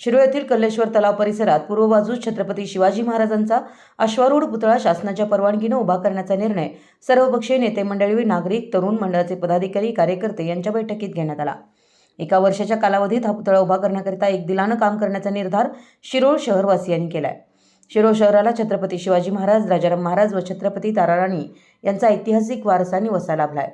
शिरोळ येथील कल्लेश्वर तलाव परिसरात पूर्व बाजूस छत्रपती शिवाजी महाराजांचा अश्वारूढ पुतळा शासनाच्या परवानगीनं उभा करण्याचा निर्णय सर्वपक्षीय नेते मंडळी नागरिक तरुण मंडळाचे पदाधिकारी कार्यकर्ते यांच्या बैठकीत घेण्यात आला. एका वर्षाच्या कालावधीत हा पुतळा उभा करण्याकरिता एक दिलानं काम करण्याचा निर्धार शिरोळ शहरवासियांनी केला शिरो शिरोळ शहराला छत्रपती शिवाजी महाराज राजाराम महाराज व छत्रपती ताराराणी यांचा ऐतिहासिक वारसा वसा लाभला आहे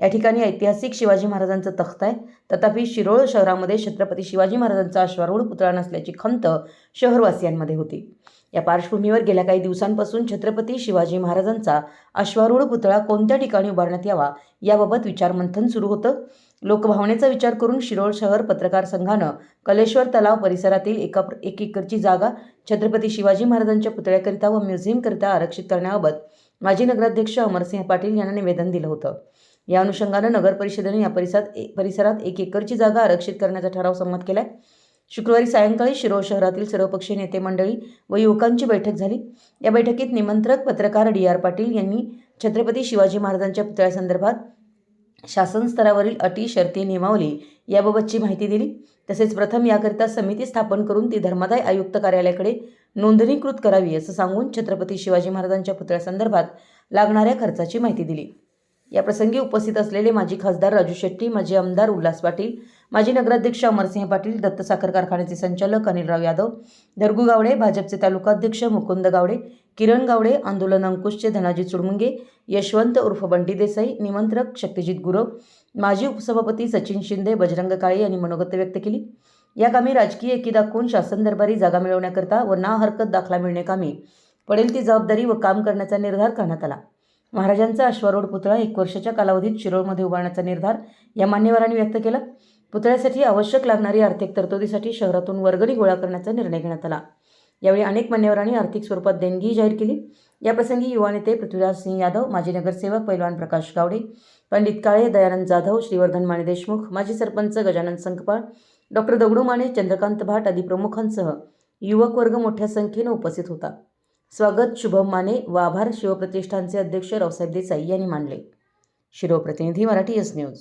या ठिकाणी ऐतिहासिक शिवाजी महाराजांचं तख्त आहे. तथापि शिरोळ शहरामध्ये छत्रपती शिवाजी महाराजांचा अश्वारूढ पुतळा नसल्याची खंत शहरवासियांमध्ये होती. या पार्श्वभूमीवर गेल्या काही दिवसांपासून छत्रपती शिवाजी महाराजांचा अश्वारूढ पुतळा कोणत्या ठिकाणी उभारण्यात यावा याबाबत विचारमंथन सुरू होतं. लोकभावनेचा विचार करून शिरोळ शहर पत्रकार संघानं कलेश्वर तलाव परिसरातील एका एक एकरची जागा छत्रपती शिवाजी महाराजांच्या पुतळ्याकरिता व म्युझियमकरिता आरक्षित करण्याबाबत माजी नगराध्यक्ष अमरसिंह पाटील यांना निवेदन दिलं होतं. या अनुषंगानं नगर परिषदेने या परिसरात परिसरात एक एकरची जागा आरक्षित करण्याचा ठराव संमत केलाय. शुक्रवारी सायंकाळी शिरोळ शहरातील सर्वपक्षीय नेते मंडळी व युवकांची बैठक झाली. या बैठकीत निमंत्रक पत्रकार डी आर पाटील यांनी छत्रपती शिवाजी महाराजांच्या पुतळ्यासंदर्भात शासन स्तरावरील अटी शर्ती नियमावली याबाबतची माहिती दिली. तसेच प्रथम याकरिता समिती स्थापन करून ती धर्मादाय आयुक्त कार्यालयाकडे नोंदणीकृत करावी असं सांगून छत्रपती शिवाजी महाराजांच्या पुतळ्यासंदर्भात लागणाऱ्या खर्चाची माहिती दिली. याप्रसंगी उपस्थित असलेले माजी खासदार राजू शेट्टी माजी आमदार उल्हास पाटील माजी नगराध्यक्ष अमरसिंह पाटील दत्त साखर कारखान्याचे संचालक अनिलराव यादव धरगू गावडे भाजपचे तालुकाध्यक्ष मुकुंद गावडे किरण गावडे आंदोलन अंकुशचे धनाजी चुडमुंगे यशवंत उर्फ बंटी देसाई निमंत्रक शक्तिजित गुरव माजी उपसभापती सचिन शिंदे बजरंग काळे यांनी मनोगत व्यक्त केली. या कामी राजकीय एकी दाखवून शासन दरबारी जागा मिळवण्याकरता व ना हरकत दाखला मिळण्याकामी पडेल ती जबाबदारी व काम करण्याचा निर्धार करण्यात आला. महाराजांचा अश्वारूढ पुतळा एक वर्षाच्या कालावधीत शिरोळमध्ये उभारण्याचा निर्धार या मान्यवरांनी व्यक्त केला. पुतळ्यासाठी आवश्यक लागणारी आर्थिक तरतुदीसाठी शहरातून वर्गणी गोळा करण्याचा निर्णय घेण्यात आला. यावेळी अनेक मान्यवरांनी आर्थिक स्वरूपात देणगी जाहीर केली. याप्रसंगी युवा नेते पृथ्वीराज सिंह यादव माजी नगरसेवक पैलवान प्रकाश गावडे पंडित काळे दयानंद जाधव श्रीवर्धन माने देशमुख माजी सरपंच गजानन संकपाळ डॉक्टर दगडू माने चंद्रकांत भाट आदी प्रमुखांसह युवक वर्ग मोठ्या संख्येनं उपस्थित होता. स्वागत शुभम माने व आभार शिवप्रतिष्ठानचे अध्यक्ष रावसाहेब देसाई यांनी मानले. शिरोप्रतिनिधी मराठी एस न्यूज